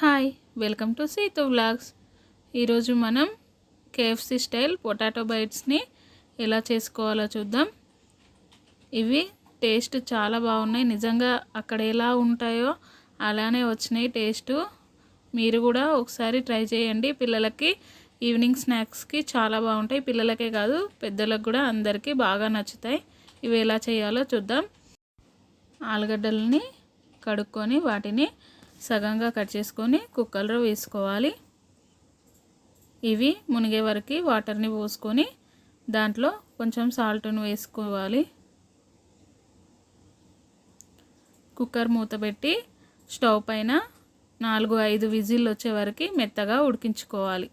Hi welcome to Seethu vlogs. ఈరోజు మనం KFC style potato బైట్స్ని ఎలా చేసుకోవాలో చూద్దాం. ఇవి టేస్ట్ చాలా బాగున్నాయి. నిజంగా అక్కడ ఎలా ఉంటాయో అలానే వచ్చినాయి టేస్టు. మీరు కూడా ఒకసారి ట్రై చేయండి. పిల్లలకి ఈవినింగ్ స్నాక్స్కి చాలా బాగుంటాయి. పిల్లలకే కాదు పెద్దలకు కూడా అందరికీ బాగా నచ్చుతాయి. ఇవి ఎలా చేయాలో చూద్దాం. ఆలుగడ్డలని కడుక్కొని వాటిని సగంగా కట్ చేసుకొని కుక్కర్లో వేసుకోవాలి. ఇవి మునిగే వరకు వాటర్ని పోసుకొని దాంట్లో కొంచెం సాల్ట్ను వేసుకోవాలి. కుక్కర్ మూత పెట్టి స్టవ్ పైన నాలుగు ఐదు విజిల్ వచ్చే వరకు మెత్తగా ఉడికించుకోవాలి.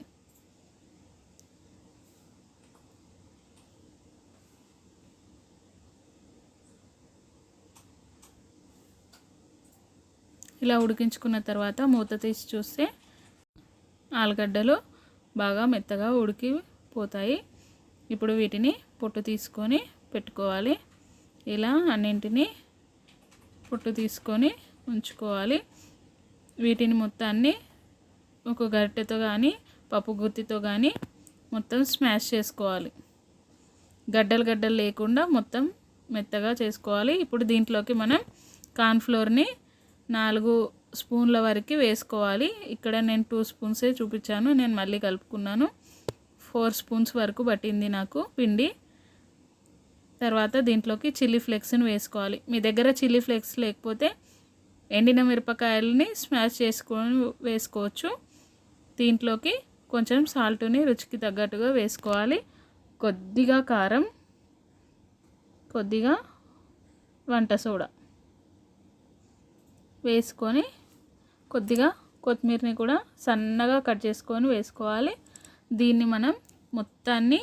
ఇలా ఉడికించుకున్న తర్వాత మూత తీసి చూస్తే ఆలుగడ్డలు బాగా మెత్తగా ఉడికిపోతాయి ఇప్పుడు వీటిని పొట్టు తీసుకొని పెట్టుకోవాలి. ఇలా అన్నింటినీ పొట్టు తీసుకొని ఉంచుకోవాలి. వీటిని మొత్తాన్ని ఒక గరిటెతో కానీ పప్పు గుత్తితో కానీ మొత్తం స్మాష్ చేసుకోవాలి. గడ్డలు గడ్డలు లేకుండా మొత్తం మెత్తగా చేసుకోవాలి. ఇప్పుడు దీంట్లోకి మనం కార్న్ఫ్లోర్ని నాలుగు స్పూన్ల వరకు వేసుకోవాలి. ఇక్కడ నేను టూ స్పూన్సే చూపించాను. నేను మళ్ళీ కలుపుకున్నాను. ఫోర్ స్పూన్స్ వరకు పట్టింది నాకు పిండి. తర్వాత దీంట్లోకి చిల్లీ ఫ్లెక్స్ని వేసుకోవాలి. మీ దగ్గర చిల్లీ ఫ్లెక్స్ లేకపోతే ఎండిన మిరపకాయలని స్మాష్ చేసుకొని వేసుకోవచ్చు. దీంట్లోకి కొంచెం సాల్ట్ని రుచికి తగ్గట్టుగా వేసుకోవాలి. కొద్దిగా కారం కొద్దిగా వంట సోడా. వేసుకొని కొద్దిగా కొత్తిమీరని కూడా సన్నగా కట్ చేసుకొని వేసుకోవాలి. దీన్ని మనం మొత్తాన్ని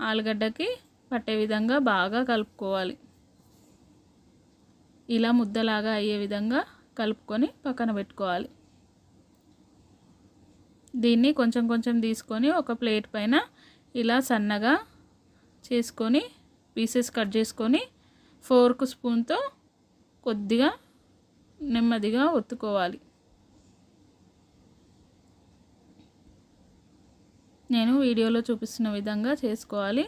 ఆలుగడ్డకి పట్టే విధంగా బాగా కలుపుకోవాలి. ఇలా ముద్దలాగా అయ్యే విధంగా కలుపుకొని పక్కన పెట్టుకోవాలి. దీన్ని కొంచెం కొంచెం తీసుకొని ఒక ప్లేట్ పైన ఇలా సన్నగా చేసుకొని పీసెస్ కట్ చేసుకొని ఫోర్క్ స్పూన్తో కొద్దిగా నెమ్మదిగా ఒత్తుకోవాలి. నేను వీడియోలో చూపిస్తున్న విధంగా చేసుకోవాలి.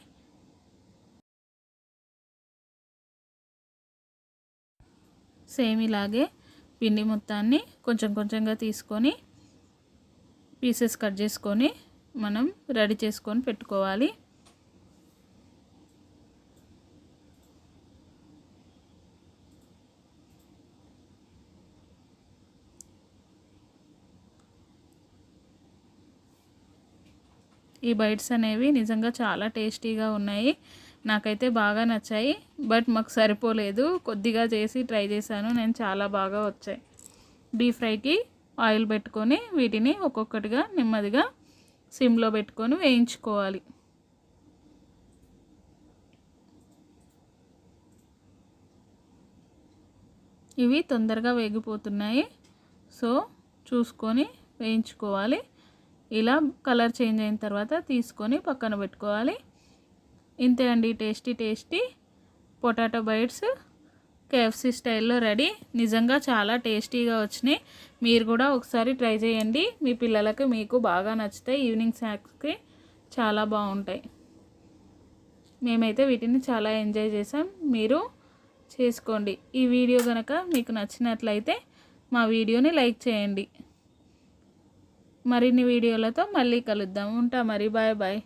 సేమ్ ఇలాగే పిండి మొత్తాన్ని కొంచెం కొంచెంగా తీసుకొని పీసెస్ కట్ చేసుకొని మనం రెడీ చేసుకొని పెట్టుకోవాలి. ఈ బైట్స్ అనేవి నిజంగా చాలా టేస్టీగా ఉన్నాయి. నాకైతే బాగా నచ్చాయి. బట్ మాకు సరిపోలేదు. కొద్దిగా చేసి ట్రై చేశాను. నేను చాలా బాగా వచ్చాయి. డీప్ ఫ్రైకి ఆయిల్ పెట్టుకొని వీటిని ఒక్కొక్కటిగా నెమ్మదిగా సిమ్లో పెట్టుకొని వేయించుకోవాలి. ఇవి తొందరగా వేగిపోతున్నాయి. సో చూసుకొని వేయించుకోవాలి. ఇలా కలర్ చేంజ్ అయిన తర్వాత తీసుకొని పక్కన పెట్టుకోవాలి. ఇంతే అండి tasty tasty potato bites KFC స్టైల్లో రెడీ. నిజంగా చాలా టేస్టీగా వచ్చినాయి. మీరు కూడా ఒకసారి ట్రై చేయండి. మీ పిల్లలకి మీకు బాగా నచ్చుతాయి ఈవినింగ్ స్నాక్స్కి చాలా బాగుంటాయి. మేమైతే వీటిని చాలా ఎంజాయ్ చేసాం మీరు చేసుకోండి. ఈ వీడియో కనుక మీకు నచ్చినట్లయితే మా వీడియోని లైక్ చేయండి. మరిన్ని వీడియోలతో మళ్ళీ కలుద్దాం. ఉంటా మరి బాయ్ బాయ్.